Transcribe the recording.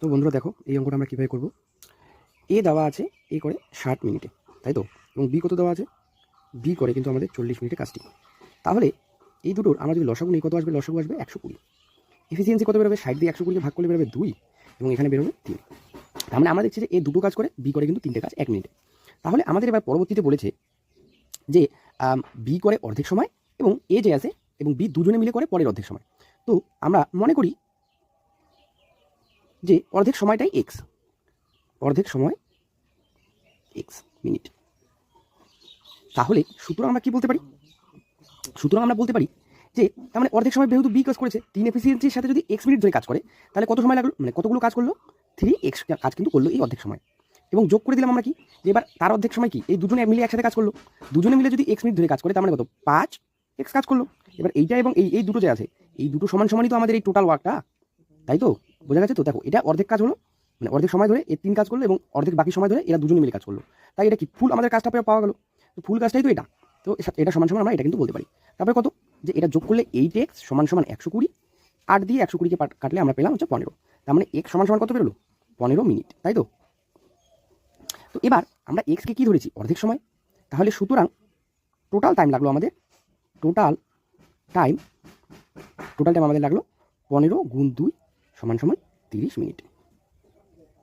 তো বন্ধুরা দেখো, এই অঙ্কটা আমরা কীভাবে করব? এ দেওয়া আছে এ করে ষাট মিনিটে, তাই তো? এবং বি কত দেওয়া আছে? বি করে কিন্তু আমাদের চল্লিশ মিনিটে কাজটি। তাহলে এই দুটোর আমরা যদি লসাগু নেই, কত আসবে? লসাগু আসবে একশো কুড়ি। এফিসিয়েন্সি কত বেরোবে? ষাট দিয়ে একশো কুড়িকে ভাগ করলে বেরোবে দুই, এবং এখানে বেরোবে তিন। তার মানে আমরা দেখছি যে এ দুটো কাজ করে বি করে কিন্তু তিনটে কাজ এক মিনিটে। তাহলে আমাদের এবার পরবর্তীতে বলেছে যে বি করে অর্ধেক সময় এবং এ যে আছে এবং বি দুজনে মিলে করে পরের অর্ধেক সময়। তো আমরা মনে করি যে অর্ধেক সময়টাই এক্স অর্ধেক সময় এক্স মিনিট তাহলে সুতরাং আমরা কি বলতে পারি? সুতরাং আমরা বলতে পারি যে, তার মানে অর্ধেক সময় যেহেতু বি কাজ করেছে, তিন এফিসিয়েন্সির সাথে যদি এক্স মিনিট ধরে কাজ করে, তাহলে কত সময় লাগল? মানে কতগুলো কাজ করল? থ্রি এক্স কাজ কিন্তু করল এই অর্ধেক সময়। এবং যোগ করে দিলাম আমরা কি? যে এবার তার অর্ধেক সময় কি? এই দুজনে মিলে একসাথে কাজ করল। দুজনে মিলে যদি এক্স মিনিট ধরে কাজ করে, তার মানে কত? পাঁচ এক্স কাজ করল। এবার এইটা এবং এই এই দুটো যে আছে, এই দুটো সমান সমানই তো আমাদের এই টোটাল ওয়ার্কটা তাই তো? বোঝা গেছে? তো দেখো, এটা অর্ধেক কাজ হলো মানে অর্ধেক সময় ধরে এই তিন কাজ করল এবং অর্ধেক বাকি সময় ধরে এরা দুজনে মিলে কাজ করল। তাই এটা কি? ফুল আমাদের কাজটা পাওয়া গেল। তো ফুল কাজটাই তো এটা। তো এটা সমান সমান আমরা এটা কিন্তু বলতে পারি। তারপরে কত? যে এটা যোগ করলে এইট এক্স সমান সমান একশো কুড়ি, আট দিয়ে একশো কুড়িকে কাটলে আমরা পেলাম হচ্ছে পনেরো। তার মানে এক্স সমান সমান কত বেরোলো? পনেরো মিনিট, তাই তো? তো এবার আমরা এক্সকে কি ধরেছি? অর্ধেক সময়। তাহলে সুতরাং টোটাল টাইম লাগল আমাদের। টোটাল টাইম টোটাল টাইম আমাদের লাগল পনেরো গুণ দুই সমান সমান তিরিশ মিনিট।